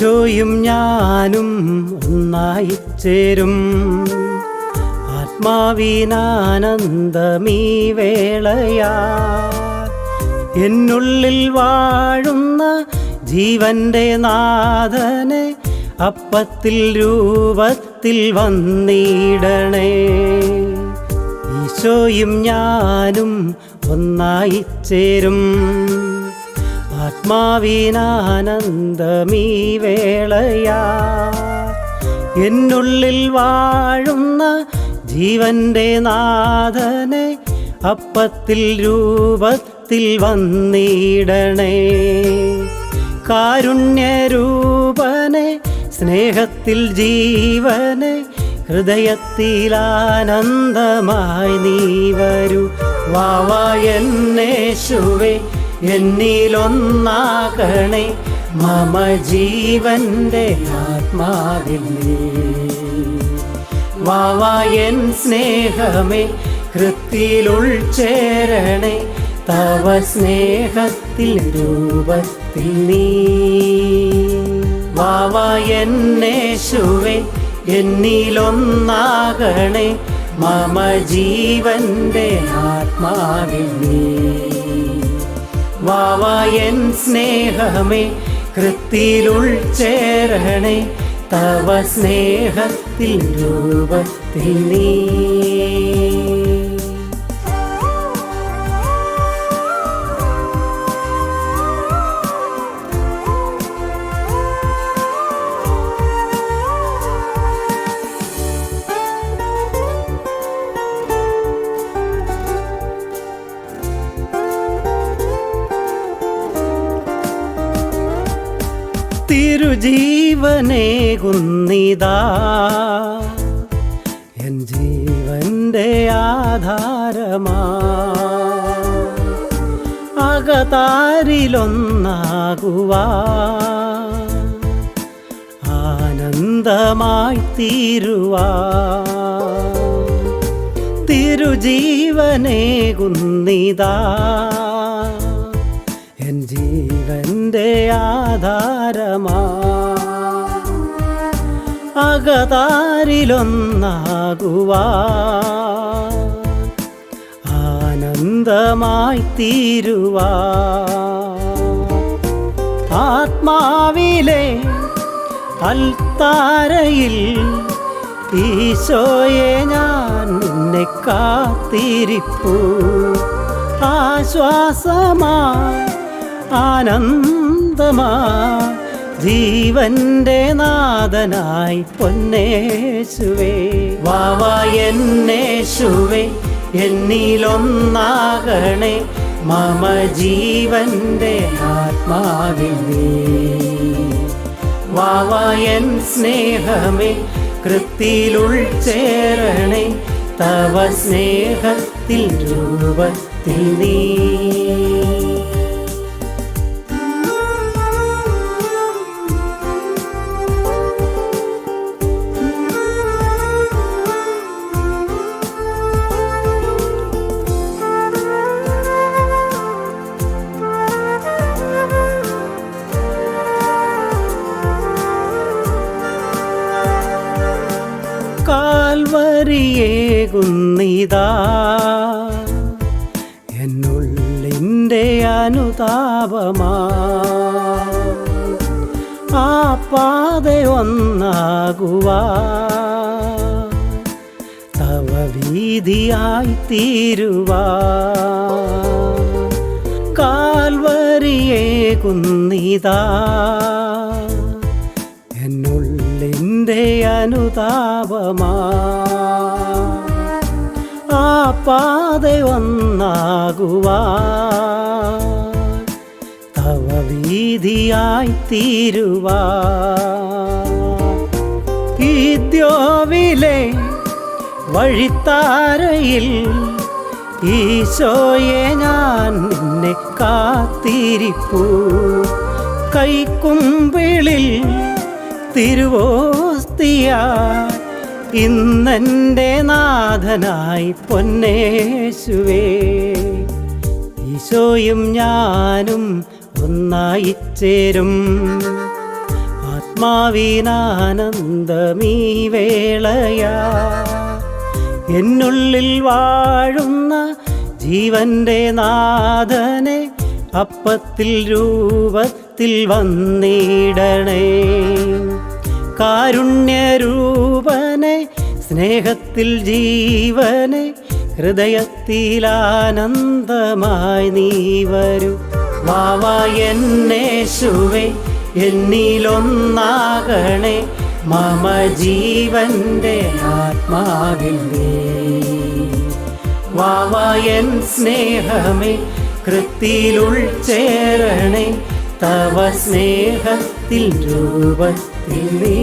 ഈശോയും ഞാനും ഒന്നായി ചേരും. ആത്മാവിനാനന്ദമീ വേളയാ എന്നുള്ളിൽ വാഴുന്ന ജീവന്റെ നാഥനെ അപ്പത്തിൽ രൂപത്തിൽ വന്നിടണേ. ഈശോയും ഞാനും ഒന്നായി ചേരും. ആത്മാവിനാനന്ദമീ വേളയാ എന്നുള്ളിൽ വാഴുന്ന ജീവന്റെ നാഥനെ അപ്പത്തിൽ രൂപത്തിൽ വന്നിടണേ. കാരുണ്യരൂപനെ സ്നേഹത്തിൽ ജീവനെ ഹൃദയത്തിലാനന്ദമായി നീ വരൂ. വാവാ എന്നേശുവേ എന്നിലൊന്നാകണേ മമ ജീവന്റെ ആത്മാവിൽ നീ വാവായൻ സ്നേഹമേ കൃത്തിയിലുൾച്ചേരണേ തവ സ്നേഹത്തിൽ രൂപത്തിൽ നീ. വാവായെന്നേശുവേ എന്നിലൊന്നാകണേ മമ ജീവന്റെ ആത്മാവിൽ നീ വാവായൻ സ്നേഹമേ കൃത്തിയിലുൾ ചേരണേ തവ സ്നേഹത്തിൽ രൂപത്തിൽ നീ. തിരുജീവനേകുന്നിതാ. എൻ ജീവന്റെ ആധാരമാ. അകതാരിലൊന്നാകുവാ. ആനന്ദമായി തീരുവാ തിരുജീവനേകുന്നിതാ. ജീവന്റെ ആധാരമാ. അകതാരിലൊന്നാകുവാ. ആനന്ദമായി തീരുവാ. ആത്മാവിലെ അൽത്താരയിൽ ഈശോയെ ഞാൻ നിന്നെ കാത്തിരിപ്പു. ആശ്വാസമാ ആനന്ദമാ. ജീവന്റെ നാഥനായി പൊന്നേശുവേ. വാവാ എന്നേശുവേ എന്നിലൊന്നാകണേ. മമ ജീവന്റെ ആത്മാവിൽ വാവാ വാവായൻ സ്നേഹമേ കൃത്തിയിലുൾ ചേരണേ. തവ സ്നേഹത്തിൽ രൂപത്തിൽ നീ. കാൽവരിയേകുന്നിതാ എന്നുള്ളിന്റെ അനുതാപമാ. ആ പാത ഒന്നാകുവാ. തവ വീതിയായി തീരുവാ കാൽവരിയേകുന്നിതാ. എന്നുള്ളിന്റെ അനുതാപമാ. പാത ഒന്നാകുവാ തവ വീതിയായി തീരുവാ. ഈദ്യോവിലെ വഴിത്താരയിൽ ഈശോയെ ഞാൻ നിന്നെ കാത്തിരിപ്പൂ. കൈക്കുമ്പിളിൽ തിരുവോസ്തിയ ഇന്നെന്റെ നാഥനായി പൊന്നേശുവേ. ഈശോയും ഞാനും ഒന്നായി ചേരും. ആത്മാ ആത്മാവിനാനന്ദമീ വേളയാ. എന്നുള്ളിൽ വാഴുന്ന ജീവന്റെ നാഥനെ അപ്പത്തിൽ രൂപത്തിൽ വന്നിടണേ. കാരുണ്യരൂപനെ സ്നേഹത്തിൽ ജീവനെ ഹൃദയത്തിലാനന്ദമായി നീ വരൂ. വാവാ എന്നേശുവേ എന്നിലൊന്നാകണേ മമ ജീവന്റെ ആത്മാവിൽ നീ വാവായൻ സ്നേഹമേ കൃത്തിയിലുൾ ചേരണേ തവ സ്നേഹത്തിൽ രൂപത്തിൽ നീ